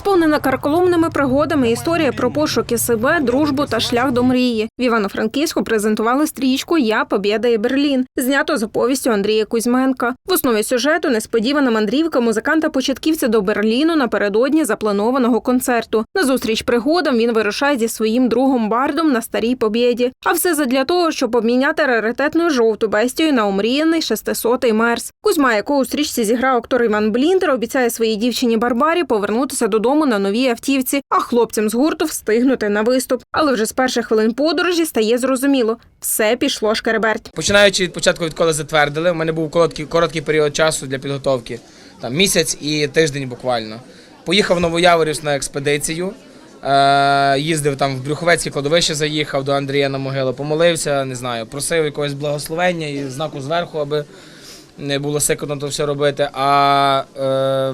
Сповнена карколомними пригодами історія про пошуки себе, дружбу та шлях до мрії. В Івано-Франківську презентували стрічку Я Побєда і Берлін, знято за повістю Андрія Кузьменка. В основі сюжету несподівана мандрівка музиканта-початківця до Берліну напередодні запланованого концерту. На зустріч пригодам він вирушає зі своїм другом бардом на старій побєді. А все задля того, щоб обміняти раритетну жовту бестію на омріяний шестисотий мерс. Кузьма, якого у стрічці зіграв актор Іван Блінтер, обіцяє своїй дівчині Барбарі повернутися додому на новій автівці, а хлопцям з гурту встигнути на виступ. Але вже з перших хвилин подорожі стає зрозуміло, все пішло шкереберть. Починаючи від початку, відколи затвердили, у мене був короткий, короткий період часу для підготовки, там місяць і тиждень буквально. Поїхав в Новояворівськ на експедицію, е, їздив там в Брюховецьке кладовище, заїхав до Андрія на могилу, помолився, не знаю, просив якогось благословення і знаку зверху, аби не було сикотно то все робити. А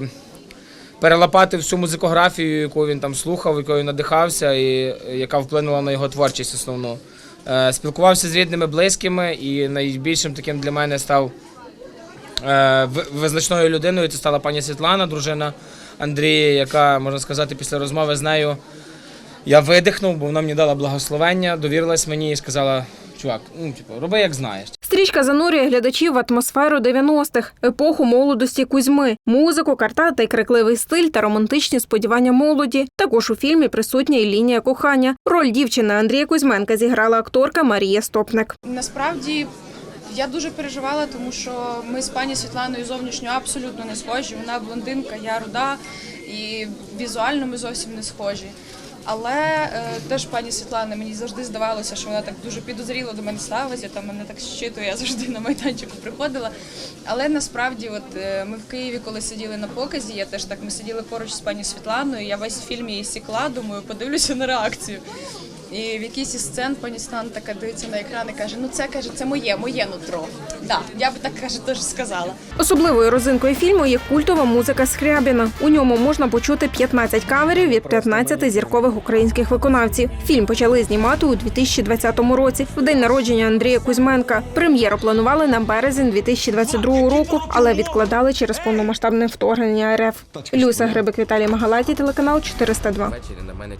е, перелопати всю музикографію, яку він там слухав, якою надихався, і яка вплинула на його творчість основну. Е, Спілкувався з рідними, близькими, і найбільшим таким для мене став е, визначною людиною. Це стала пані Світлана, дружина Андрія, яка, можна сказати, після розмови з нею я видихнув, бо вона мені дала благословення, довірилась мені і сказала: чувак, ну типу, роби як знаєш. Стрічка занурює глядачів в атмосферу 90-х, епоху молодості Кузьми, музику, картатий крикливий стиль та романтичні сподівання молоді. Також у фільмі присутня і лінія кохання. Роль дівчини Андрія Кузьменка зіграла акторка Марія Стопник. Насправді я дуже переживала, тому що ми з пані Світланою зовнішньо абсолютно не схожі. Вона блондинка, я руда, і візуально ми зовсім не схожі. Але е, теж пані Світлана мені завжди здавалося, що вона так дуже підозріло до мене ставиться, там мене так щитує, я завжди на майданчику приходила. Але насправді, от е, ми в Києві, коли сиділи на показі, я теж так ми сиділи поруч з пані Світланою. Я весь фільм її сікла, думаю, подивлюся на реакцію. І в якійсь із сцен пані Світлана така дивиться на екран і каже: ну це каже, це моє, моє нутро. Да, я би так каже, теж сказала. Особливою розинкою фільму є культова музика Скрябіна. У ньому можна почути 15 каверів від 15 зіркових українських виконавців. Фільм почали знімати у 2020 році, в день народження Андрія Кузьменка. Прем'єру планували на березень 2022 року, але відкладали через повномасштабне вторгнення РФ. Люся Грибик Віталій Магалаті, телеканал 402. Ввечері на мене